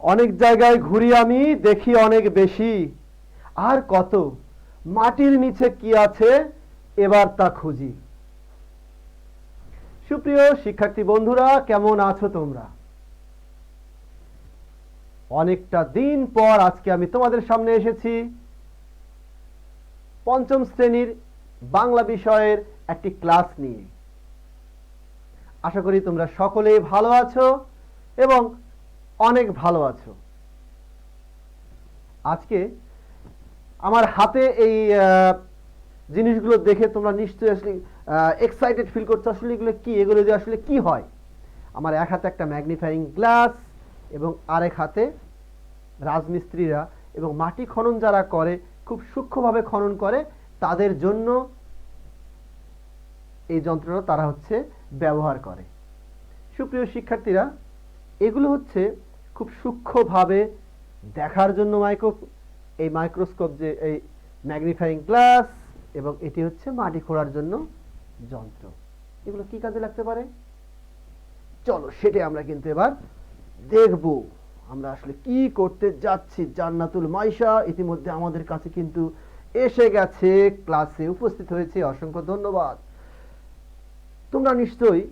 অনেক জায়গায় ঘুরি আমি, দেখি অনেক বেশি। আর কত? মাটির নিচে কি আছে? এবার তা খুঁজি। সুপ্রিয় শিক্ষার্থী বন্ধুরা, কেমন আছো তোমরা? অনেকটা দিন পর আজকে আমি তোমাদের সামনে এসেছি। পঞ্চম শ্রেণির বাংলা বিষয়ের একটি ক্লাস নিয়ে। আশা করি তোমরা সকলেই ভালো আছো এবং অনেক ভালো আছো। আজকে আমার হাতে এই জিনিসগুলো দেখে তোমরা নিশ্চয়ই আসলে এক্সাইটেড ফিল করছ। আসলে এগুলো কি? এগুলো যে আসলে কি হয়? আমার এক হাতে একটা ম্যাগনিফাইং গ্লাস এবং আরেক হাতে রাজমিস্ত্রিরা এবং মাটি খনন যারা করে, খুব সূক্ষ্মভাবে খনন করে, তাদের জন্য এই যন্ত্রটা তারা হচ্ছে ব্যবহার করে। সুপ্রিয় শিক্ষার্থীরা, এগুলো হচ্ছে খুব সূক্ষ্মভাবে দেখার জন্য মাইক্রো এই মাইক্রোস্কোপ যে এই ম্যাগনিফাইং গ্লাস এবং এটি হচ্ছে মাটি খোঁড়ার জন্য যন্ত্র। এগুলো কি কাজে লাগতে পারে? চলো সেটাই আমরা কিন্তু এবার দেখব আমরা আসলে কি করতে যাচ্ছি জান্নাতুল মাইশা ইতিমধ্যে আমাদের কাছে কিন্তু এসে গেছে, ক্লাসে উপস্থিত হয়েছে, অসংখ্য ধন্যবাদ। তোমরা নিশ্চয়ই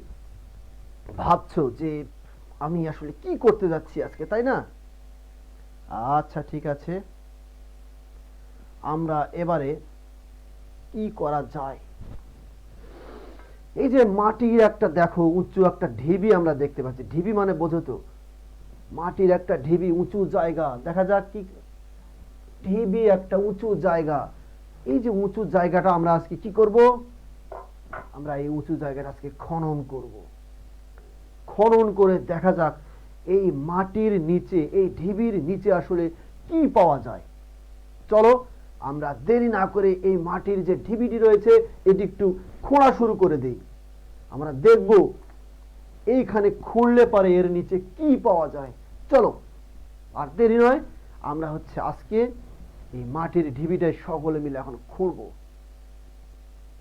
ভাবছ যে আমি আসলে কি করতে যাচ্ছি আজকে, তাই না? আচ্ছা ঠিক আছে। আমরা এবারে কি করা যায়? এই যে মাটির একটা, দেখো, উঁচু একটা ঢিবি আমরা দেখতে পাচ্ছি। ঢিবি মানে বোঝো তো? মাটির একটা ঢিবি উঁচু জায়গা। দেখা যাক কি ঢিবি একটা উঁচু জায়গা। এই যে উঁচু জায়গাটা আমরা আজকে কি করব? আমরা এই উঁচু জায়গাটা আজকে খনন করব। খনন করে দেখা যাক এই মাটির নিচে, এই ঢিবির নিচে আসলে কি পাওয়া যায়। চলো, আমরা দেরি না করে এই মাটির যে ঢিবিটি রয়েছে, এটি একটু খোঁড়া শুরু করে দেই। আমরা দেখব এইখানে খুঁড়লে পারে এর নিচে কি পাওয়া যায়? চলো, আর দেরি নয়, আমরা হচ্ছে আজকে এই মাটির ঢিবিটায় সকলে মিলে এখন খুঁড়বো।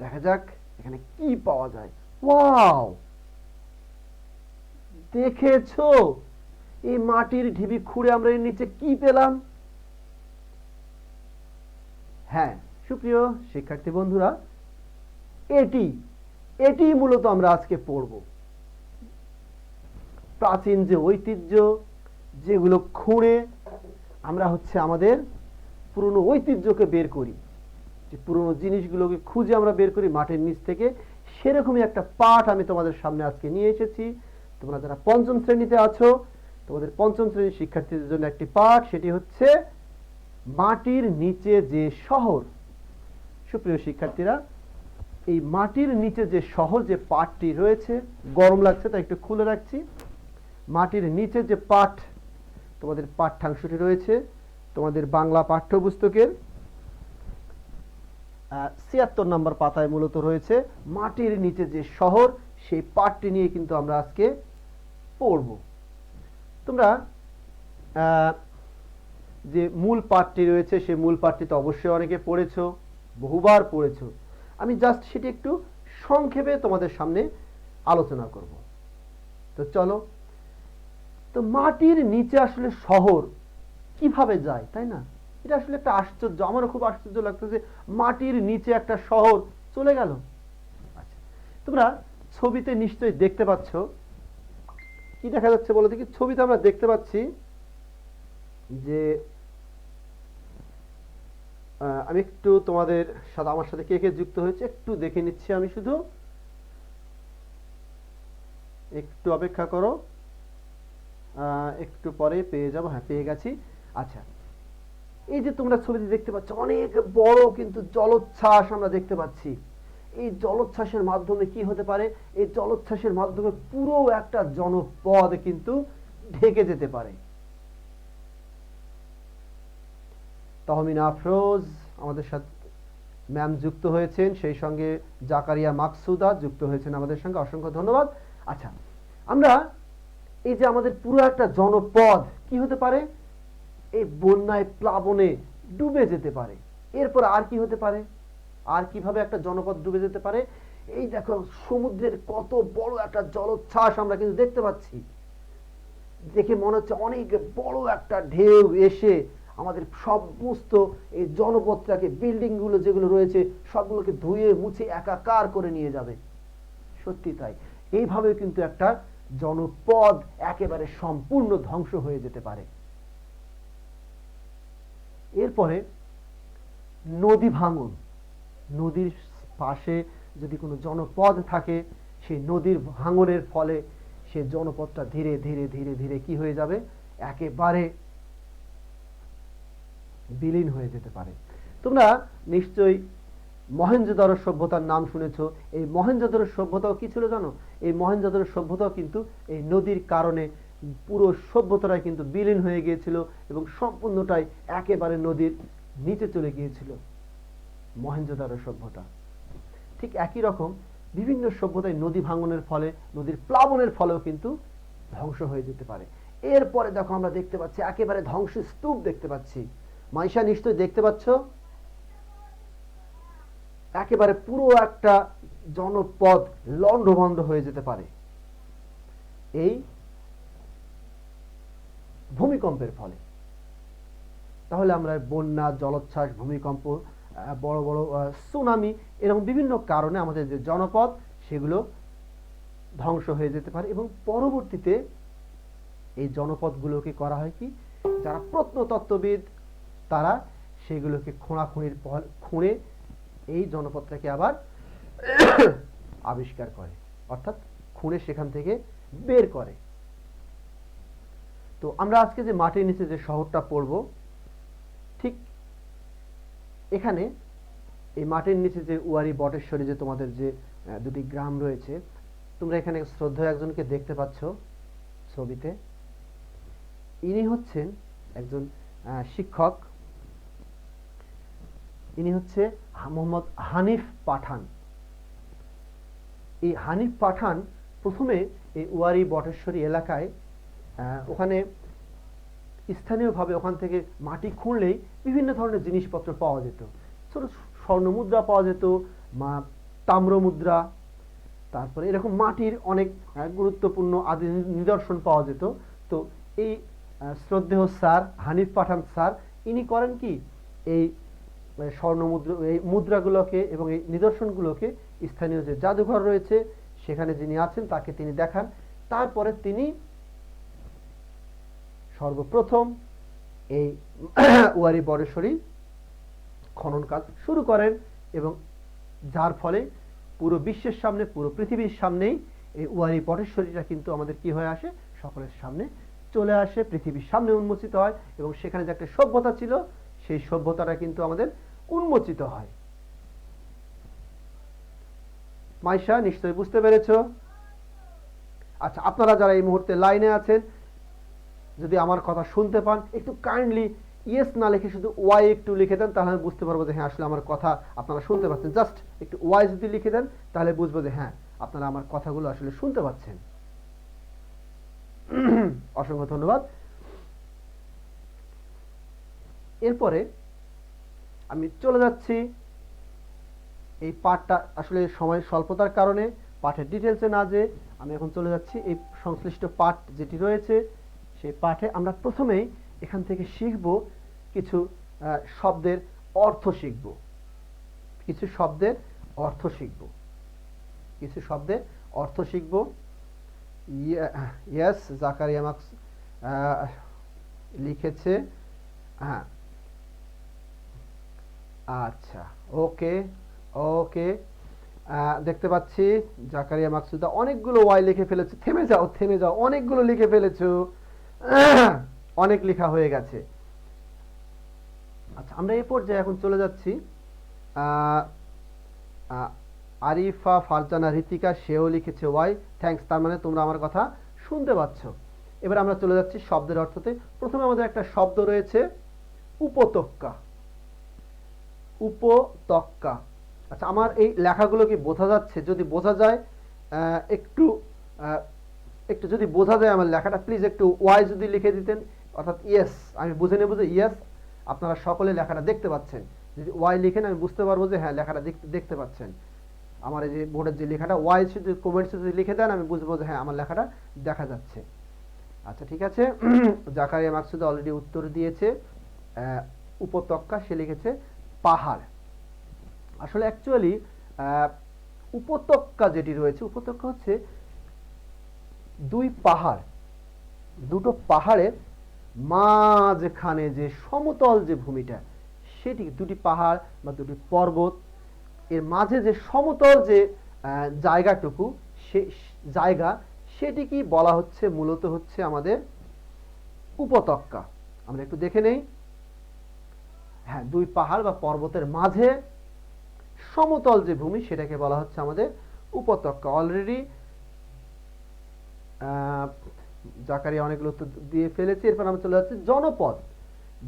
দেখা যাক এখানে কি পাওয়া যায়। ওয়াও! দেখেছ? এই মাটির ঢিবি খুঁড়ে আমরা এর নিচে কি পেলাম? হ্যাঁ সুপ্রিয় শিক্ষার্থী বন্ধুরা, এটি এটি মূলত আমরা আজকে পড়ব। প্রাচীন যে ঐতিহ্য, যেগুলো খুঁড়ে আমরা হচ্ছে আমাদের পুরনো ঐতিহ্যকে বের করি। যে পুরনো জিনিসগুলোকে খুঁজে আমরা বের করি মাটির নিচ থেকে। সেরকমই একটা পাঠ আমি তোমাদের সামনে আজকে নিয়ে এসেছি। তোমরা যারা পঞ্চম শ্রেণীতে আছো, তোমাদের পঞ্চম শ্রেণির শিক্ষার্থীদের জন্য একটি পাঠ। সেটি হচ্ছে, মাটির নিচে যে শহর। সুপ্রিয় শিক্ষার্থীরা, এই মাটির নিচে যে শহর, যে পাঠটি রয়েছে, গরম লাগছে, তাই একটু খুলে রাখছি। মাটির নিচে যে পাঠ, তোমাদের পাঠ্যাংশটি রয়েছে, তোমাদের বাংলা পাঠ্যপুস্তকের ছিয়াত্তর নম্বর পাতায় মূলত রয়েছে, মাটির নিচে যে শহর, সেই পাঠটি নিয়ে কিন্তু আমরা আজকে পড়ব। তোমরা যে মূল পাঠটি রয়েছে, সেই মূল পাঠটি তো অবশ্যই অনেকে পড়েছো, বহুবার পড়েছ। আমি জাস্ট সেটি একটু সংক্ষেপে তোমাদের সামনে আলোচনা করব। তো চলো তো মাটির নিচে আসলে শহর কীভাবে যায়, তাই না? এটা আসলে একটা আশ্চর্য, আমারও খুব আশ্চর্য লাগতেছে, মাটির নিচে একটা শহর চলে গেল। আচ্ছা তোমরা ছবিতে নিশ্চয়ই দেখতে পাচ্ছ, কি দেখা যাচ্ছে বলো দেখি, ছবিতে আমরা দেখতে পাচ্ছি যে আমি একটু তোমাদের সাথে, আমার সাথে কে কে যুক্ত হয়েছে একটু দেখে নিচ্ছি আমি শুধু। একটু অপেক্ষা করো। একটু পরে পেয়ে যাব হ্যাঁ পেয়ে গেছি। আচ্ছা এই যে তোমরা ছবিতে দেখতে পাচ্ছ, অনেক বড় কিন্তু জলোচ্ছ্বাস আমরা দেখতে পাচ্ছি। এই জলোচ্ছ্বাসের মাধ্যমে কি হতে পারে? এই জলোচ্ছ্বাসের মাধ্যমে পুরো একটা জনপদ কিন্তু ঢেকে যেতে পারে। তহমিনা আফরোজ আমাদের সাথে, ম্যাম যুক্ত হয়েছেন, সেই সঙ্গে জাকারিয়া মাকসুদা যুক্ত হয়েছেন আমাদের সঙ্গে। অসংখ্য ধন্যবাদ। আচ্ছা আমরা এই যে আমাদের পুরো একটা জনপদ, কি হতে পারে? এই বন্যায় প্লাবনে ডুবে যেতে পারে। এরপর আর কি হতে পারে? আর কীভাবে একটা জনপদ ডুবে যেতে পারে? এই দেখো, সমুদ্রের কত বড় একটা জলোচ্ছ্বাস আমরা কিন্তু দেখতে পাচ্ছি। দেখে মনে হচ্ছে অনেক বড় একটা ঢেউ এসে আমাদের সমস্ত এই জনপদটাকে বিল্ডিংগুলো যেগুলো রয়েছে, সবগুলোকে ধুয়ে মুছে একাকার করে নিয়ে যাবে। সত্যি তাই। এইভাবে কিন্তু একটা জনপদ একেবারে সম্পূর্ণ ধ্বংস হয়ে যেতে পারে। এরপরে নদী ভাঙন। নদীর পাশে যদি কোনো জনপদ থাকে, সেই নদীর ভাঙনের ফলে সে জনপদটা ধীরে ধীরে ধীরে ধীরে কি হয়ে যাবে? একেবারে বিলীন হয়ে যেতে পারে। তোমরা নিশ্চয়ই মহেঞ্জোদারো সভ্যতার নাম শুনেছো। এই মহেঞ্জোদারো সভ্যতাও কি ছিল জানো? এই মহেঞ্জোদারো সভ্যতাও কিন্তু এই নদীর কারণে পুরো সভ্যতাটাই কিন্তু বিলীন হয়ে গিয়েছিল এবং সম্পূর্ণটাই একেবারে নদীর নিচে চলে গিয়েছিল। মহেঞ্জোদারো সভ্যতা। ঠিক একই রকম বিভিন্ন সভ্যতায় নদী ভাঙনের ফলে, নদীর প্লাবনের ফলেও কিন্তু ধ্বংস হয়ে যেতে পারে। এরপরে দেখো আমরা দেখতে পাচ্ছি, একেবারে ধ্বংস স্তূপ দেখতে পাচ্ছি। মাইশা নিশ্চয়ই দেখতে পাচ্ছ? একেবারে পুরো একটা জনপদ লণ্ডভণ্ড হয়ে যেতে পারে। এই ভূমিকম্পের ফলে। তাহলে আমরা বন্যা, জলোচ্ছ্বাস, ভূমিকম্প বড় বড় সুনামি এরকম বিভিন্ন কারণে আমাদের যে জনপদ, সেগুলো ধ্বংস হয়ে যেতে পারে এবং পরবর্তীতে এই জনপদগুলোকে করা হয় কি? যারা প্রত্নতত্ত্ববিদ, তারা সেগুলোকে খোঁড়াখুঁড়ির খুঁড়ে এই জনপদটাকে আবার আবিষ্কার করে, অর্থাৎ খুঁড়ে সেখান থেকে বের করে। তো আমরা আজকে যে মাটির নিচে যে শহরটা পড়ব, ঠিক এখানে এই মাটির নিচে যে উয়ারি বটেশ্বরী যে তোমাদের যে দুটি গ্রাম রয়েছে, তোমরা এখানে শ্রদ্ধা একজনকে দেখতে পাচ্ছ ছবিতে। ইনি হচ্ছেন একজন শিক্ষক ইনি হচ্ছে মোহাম্মদ হানিফ পাঠান। এই হানিফ পাঠান প্রথমে এই উয়ারি বটেশ্বরী এলাকায় ওখানে স্থানীয়ভাবে ওখান থেকে মাটি খুঁড়লেই বিভিন্ন ধরনের জিনিসপত্র পাওয়া যেত। ছোট স্বর্ণ মুদ্রা পাওয়া যেত, মা তাম্র মুদ্রা তারপরে এরকম মাটির অনেক গুরুত্বপূর্ণ আদি নিদর্শন পাওয়া যেত। তো এই শ্রদ্ধেয় স্যার, হানিফ পাঠান স্যার, ইনি করেন কি? এই স্বর্ণ মুদ্রা এই মুদ্রাগুলোকে এবং এই নিদর্শনগুলোকে স্থানীয় যে জাদুঘর রয়েছে, সেখানে যিনি আছেন তাকে তিনি দেখান। তারপরে তিনি সর্বপ্রথম এই উয়ারি বরেশ্বরী খনন কাজ শুরু করেন এবং যার ফলে পুরো বিশ্বের সামনে, পুরো পৃথিবীর সামনেই এই ওয়ারি বটেশ্বরীটা কিন্তু আমাদের কি হয়ে আসে? সকলের সামনে চলে আসে, পৃথিবীর সামনে উন্মোচিত হয় এবং সেখানে যে একটা সভ্যতা ছিল, সেই সভ্যতাটা কিন্তু আমাদের উন্মোচিত হয়। মাইশা, নিশ্চয়ই বুঝতে পেরেছ? আচ্ছা আপনারা যারা এই মুহূর্তে লাইনে আছেন, যদি আমার কথা শুনতে পান, একটু কাইন্ডলি ইয়েস না লিখে শুধু ওয়াই একটু লিখে দেন, তাহলে আমি বুঝতে পারব যে হ্যাঁ আসলে আমার কথা আপনারা শুনতে পাচ্ছেন। জাস্ট একটু ওয়াই যদি লিখে দেন, তাহলে বুঝব যে হ্যাঁ আপনারা আমার কথাগুলো আসলে শুনতে পাচ্ছেন। অসংখ্য ধন্যবাদ। এরপরে আমি চলে যাচ্ছি। এই পাঠটা আসলে সময় স্বল্পতার কারণে পাঠের ডিটেলসে না যে আমি এখন চলে যাচ্ছি। এই সংশ্লিষ্ট পাঠ যেটি রয়েছে, সেই পাঠে আমরা প্রথমেই এখান থেকে শিখব কিছু শব্দের অর্থ শিখব। কিছু শব্দের অর্থ শিখব। কিছু শব্দের অর্থ শিখব। ইয়েস জাকারিয়া মার্কস লিখেছে হ্যাঁ আচ্ছা ওকে ওকে। দেখতে পাচ্ছি জাকারিয়া মাকসুদা অনেকগুলো ওয়াই লিখে ফেলেছো। থেমে যাও থেমে যাও, অনেকগুলো লিখে ফেলেছো। অনেক লেখা হয়ে গেছে। আচ্ছা আমরা এই পর্যায়ে এখন চলে যাচ্ছি। আরিফা, ফারজানা ঋতিকা সেও লিখেছে ওয়াই থ্যাঙ্কস তার মানে তোমরা আমার কথা শুনতে পাচ্ছ। এবার আমরা চলে যাচ্ছি শব্দের অর্থতে। প্রথমে আমাদের একটা শব্দ রয়েছে, উপত্যকা। উপত্যকা। আচ্ছা আমার এই লেখাগুলো কি বোঝা যাচ্ছে? যদি বোঝা যায় একটু একটু যদি বোঝা যায় আমার লেখাটা প্লিজ একটু ওয়াই যদি লিখে দিতেন, অর্থাৎ ইয়েস আমি বুঝে নেব যে ইয়েস আপনারা সকলে লেখাটা দেখতে পাচ্ছেন। যদি ওয়াই লিখেন, আমি বুঝতে পারব যে হ্যাঁ লেখাটা দেখতে দেখতে পাচ্ছেন। আমার এই যে বোর্ডের যে লেখাটা ওয়াই শুধু কমেন্টস যদি লিখে দেন, আমি বুঝব যে হ্যাঁ আমার লেখাটা দেখা যাচ্ছে। আচ্ছা ঠিক আছে। জাকারিয়া মাকসুদ অলরেডি উত্তর দিয়েছে। উপত্যকা, সে লিখেছে পাহাড়। আসলে অ্যাকচুয়ালি উপত্যকা যেটি রয়েছে, উপত্যকা হচ্ছে দুই পাহাড়। দুটো পাহাড়ের মাঝখানে যে সমতল যে ভূমিটা, সেটি দুটি পাহাড় বা দুটি পর্বত, এর মাঝে যে সমতল যে জায়গাটুকু, সে, জায়গা সেটিকে বলা হচ্ছে, মূলত হচ্ছে আমাদের উপত্যকা। আমরা একটু দেখে নেই। হ্যাঁ দুই পাহাড় বা পর্বতের মাঝে সমতল যে ভূমি, সেটাকে বলা হচ্ছে আমাদের উপত্যকা। অলরেডি জাকারিয়া অনেকগুলো উত্তর দিয়ে ফেলেছে। এরপর আমরা চলে যাচ্ছি জনপদ।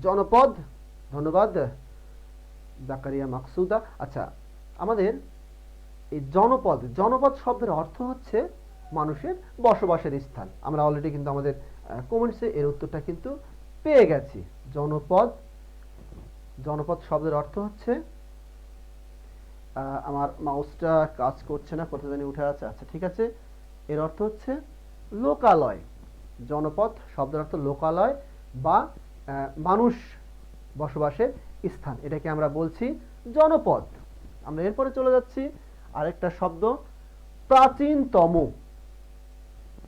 জনপদ, ধন্যবাদ, জাকারিয়া মাকসুদা। আচ্ছা আমাদের এই জনপদ জনপদ শব্দের অর্থ হচ্ছে মানুষের বসবাসের স্থান। আমরা অলরেডি কিন্তু আমাদের কমেন্টসে এর উত্তরটা কিন্তু পেয়ে গেছি। জনপদ জনপদ শব্দের অর্থ হচ্ছে আমার মাউসটা কাজ করছে না, কোথায় জানি উঠে আছে। আচ্ছা ঠিক আছে। এর অর্থ হচ্ছে লোকালয়। জনপদ শব্দের অর্থ লোকালয় বা মানুষ বসবাসের স্থান। এটাকে আমরা বলছি জনপদ। আমরা এরপরে চলে যাচ্ছি, আরেকটা শব্দ, প্রাচীনতম।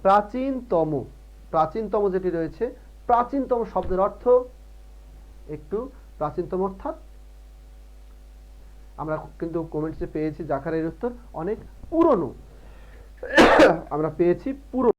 প্রাচীনতম। প্রাচীনতম যেটি রয়েছে, প্রাচীনতম শব্দের অর্থ একটু প্রাচীনতম অর্থাৎ? আমরা কিন্তু কমেন্টসে পেয়েছি জাকারের উত্তর অনেক পুরনো। আমরা পেয়েছি পুরনো।